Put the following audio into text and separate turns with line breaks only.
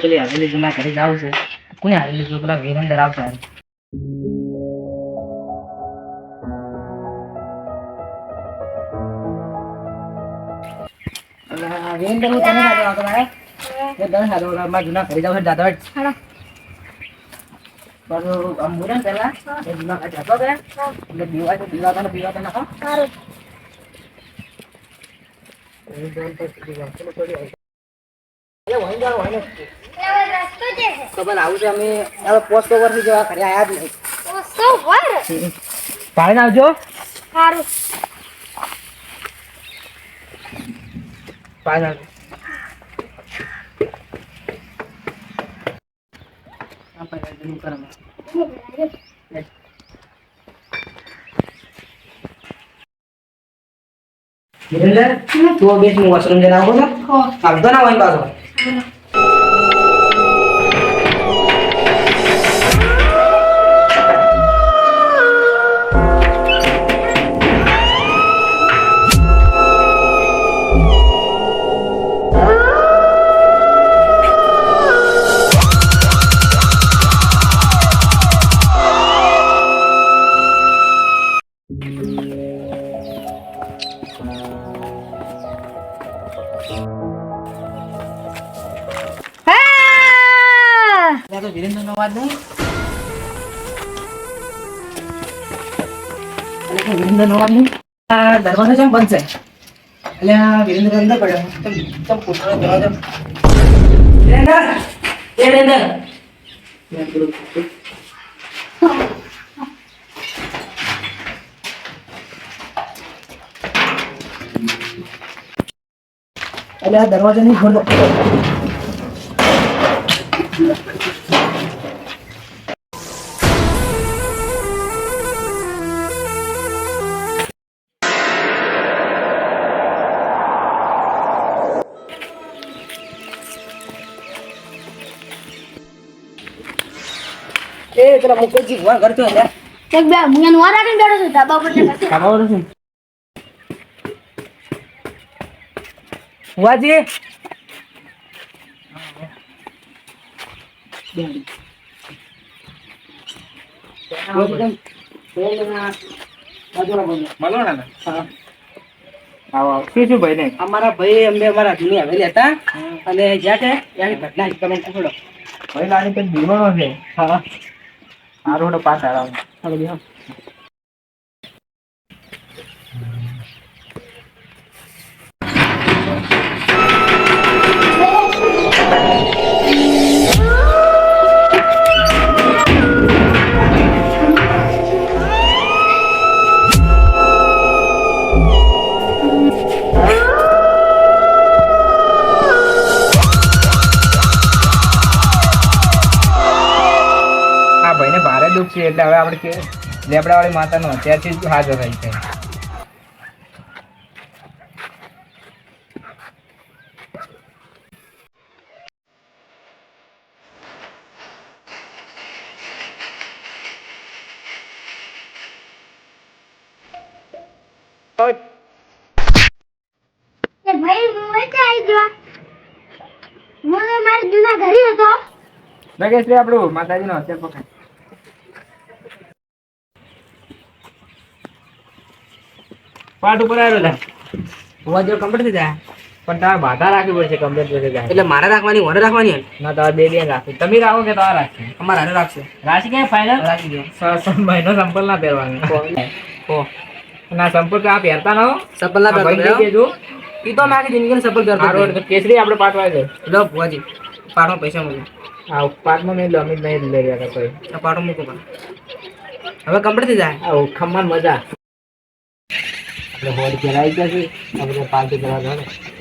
પેલી હવેલી જૂના ઘરે જાવ છે કોને હવેલી જો પેલા વીરેન્દ્ર આવતા અલા, વીરેન્દ્ર હું તને સાથે આવતો મારે એ તને સાથે આવતો. મારે જૂના ઘરે જાવ છે દાદા
હાલો.
મારું આમ બોલે ને પહેલા એ જૂના ઘરે જતો રહે એટલે દીવા છે દીવા તને દીવા તને નાખો
સારું
એટલે વહી ને. આવું છે અમે હવે પોસ્ટ ઓવરથી જવા ઘરે આયા જ નહીં.
ઓ સો વાર.
ભાઈને આવજો.
સારું
આવજો. ભાઈ તું બેસ હું વોશરૂમ જઈને આવું છું આવતો ના હોય પાછો
હા
ત્યાં તો વિરેન્દ્રનો અવાજ નહીં. એટલે વિરેન્દ્રનો આ દરવાજો ખોલો એ પેલા મુકેશજી ભગવાન કરતો એટલે
એક બે હું એનું વાર રાખીને બેઠો છું ધાબા પર જઈને બેઠો.
ખબર છે વાજી
ને
અમારા ભાઈ અમે અમારા જૂની હવેલી હતા. અને જ્યાં છે ત્યાંની ઘટના તમે પૂછો
ભાઈ લાગે કંઈક બીમારો છે?
હા.
સારું રોડ પાછા આવો. ભાઈને ભારે દુઃખ છે એટલે હવે આપણે કે લેબડાવાળી માતાનો અત્યારથી જ હાજર રહી છે. લગેશ રે આપણું માતાજીનો હથિયાર પકડ. પાટ ઉપર આવ્યો તા.
હોવા જેવું કમ્પ્લીટ થઈ જાય?
પણ તારે બાધા રાખવી પડશે કમ્પ્લેટ થઈ જાય.
એટલે મારે રાખવાની મને રાખવાની?
ના તારે બે બે રાખવી તમે રાખો કે તારે રાખશે
અમારે હારે રાખશે.
રાખી કે ફાઇનલ
રાખી દો.
મહિનો સંપલ ના પહેરવાનો.
ઓ
ના સંપલ તો આ પહેરતા ના
સપલ ના પહેરતા
કેજો
ઈ તો મારી જિંદગી જિંદગીને સફળ કરતો
હારું કેસરી આપણે પાટવા દે.
લો ભુવાજી પાડો પૈસા મૂકો.
આ પાટમાં મેં જ નહીં લઈ રહ્યા કોઈ
આ પાડો મૂકો પણ. હવે કમ્પ્લીટ થઈ જાય.
આ ખમ્માન મજા. હોડ ઘેરાઈ ગયા છે. આપણે પાર્ટી કરવા જવાનું.